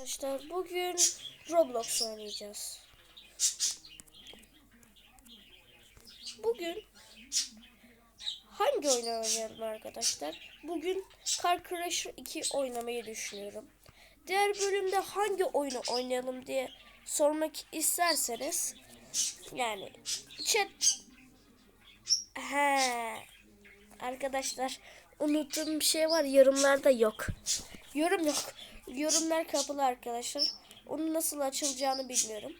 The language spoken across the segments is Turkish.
Arkadaşlar bugün Roblox oynayacağız. Bugün hangi oyunu oynayalım arkadaşlar? Bugün Car Crusher 2 oynamayı düşünüyorum. Diğer bölümde hangi oyunu oynayalım diye sormak isterseniz yani chat He. Arkadaşlar unuttuğum bir şey var yorumlarda yok. Yorum yok. Yorumlar kapalı arkadaşlar. Onun nasıl açılacağını bilmiyorum.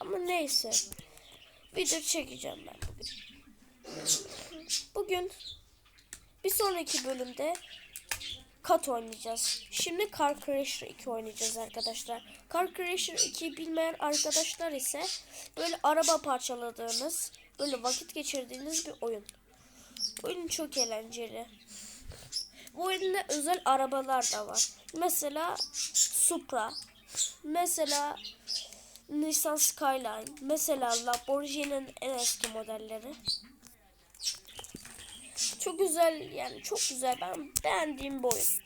Ama neyse. Video çekeceğim ben bugün. Bugün bir sonraki bölümde kat oynayacağız. Şimdi Car Crusher 2 oynayacağız arkadaşlar. Car Crusher 2 bilmeyen arkadaşlar ise böyle araba parçaladığınız, böyle vakit geçirdiğiniz bir oyun. Oyun çok eğlenceli. Bu oyunda özel arabalar da var. Mesela Supra, mesela Nissan Skyline, mesela Lamborghini'nin en eski modelleri. Çok güzel yani çok güzel ben beğendiğim bir.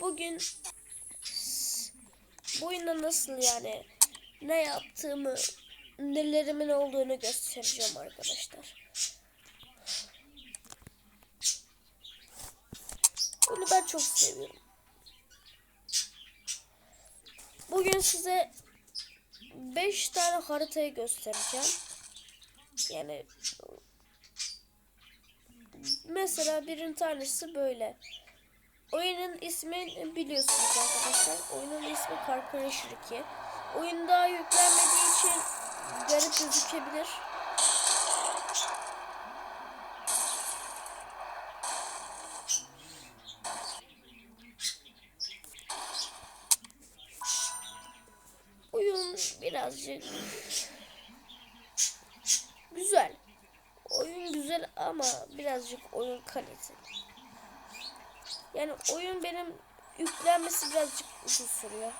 Bugün bu oyunda nasıl yani ne yaptığımı nelerimin olduğunu göstereceğim arkadaşlar. Çok seviyorum. Bugün size 5 tane haritayı göstereceğim. Yani mesela birin tanesi böyle. Oyunun ismi biliyorsunuz arkadaşlar. Oyunun ismi Crusher 2. Oyun daha yüklenmediği için garip gözükebilir. Oyun birazcık güzel. Oyun güzel ama birazcık oyun kaliteli. Yani oyun benim yüklenmesi birazcık uzun sürüyor.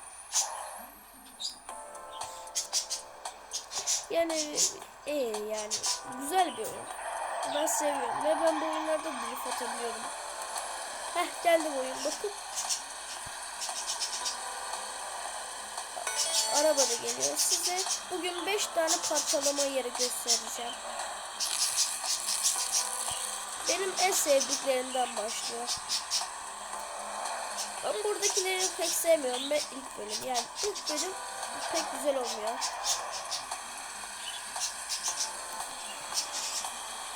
Yani iyi yani güzel bir oyun. Ben seviyorum ve ben bu oyunlarda drift atabiliyorum. Heh geldi bu oyun bakın. Araba da geliyor. Size bugün 5 tane parçalama yeri göstereceğim. Benim en sevdiklerimden başlıyor. Ben buradakileri pek sevmiyorum ve ilk bölüm yani ilk bölüm pek güzel olmuyor.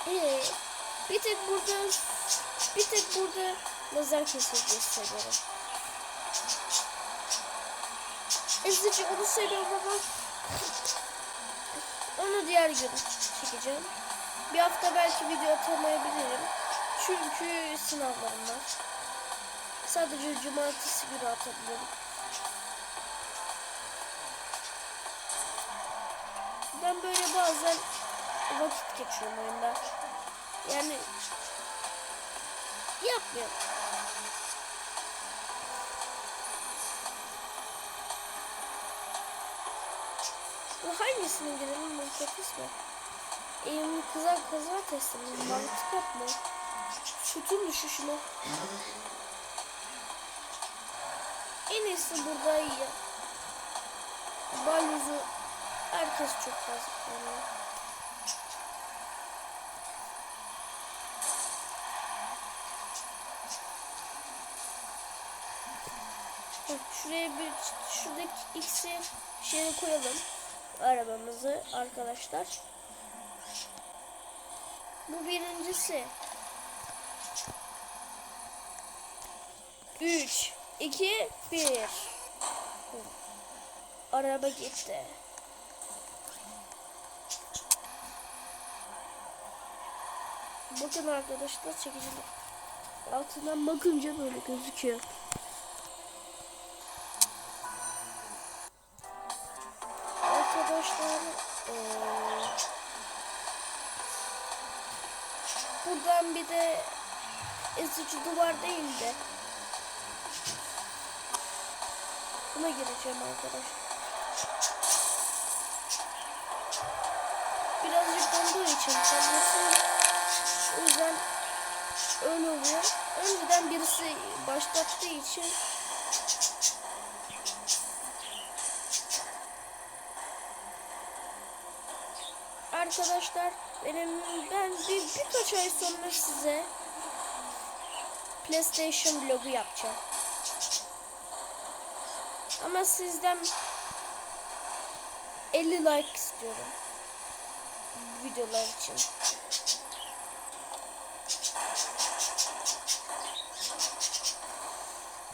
Ee, bir tek burada bir tek burada lazer kesildiği seviyorum. Ezici onu seviyorum ama onu diğer gün çekeceğim. Bir hafta belki video atamayabilirim. Çünkü sınavlarım var. Sadece cumartesi günü atabilirim. Ben böyle bazen vakit geçiriyorum oyunda. Yani yapmıyorum. Bu hangisinin girelim mutfakis mi? Eğimli kızar kazar testi mi? Mantık mı? Şutun düşüşünü. En iyisi burada iyi. Balyozu herkes çok fazla kullanıyor. Şuraya bir şuradaki x'i şeye koyalım arabamızı arkadaşlar. Bu birincisi. 3 2 1 Araba gitti. Bakın arkadaşlar çekicinin altından bakınca böyle gözüküyor. Arkadaşlar eee, buradan bir de ezici duvar değil de buna gireceğim arkadaşlar. Birazcık donduğu için kendisi o yüzden öyle oluyor. Önceden birisi başlattığı için Arkadaşlar benim ben bir birkaç ay sonra size PlayStation vlogu yapacağım. Ama sizden 50 like istiyorum. Videolar için.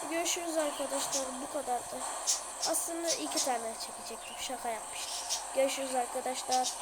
Görüşürüz arkadaşlar. Bu kadardı. Aslında iki tane çekecektim. Şaka yapmıştım. Görüşürüz arkadaşlar.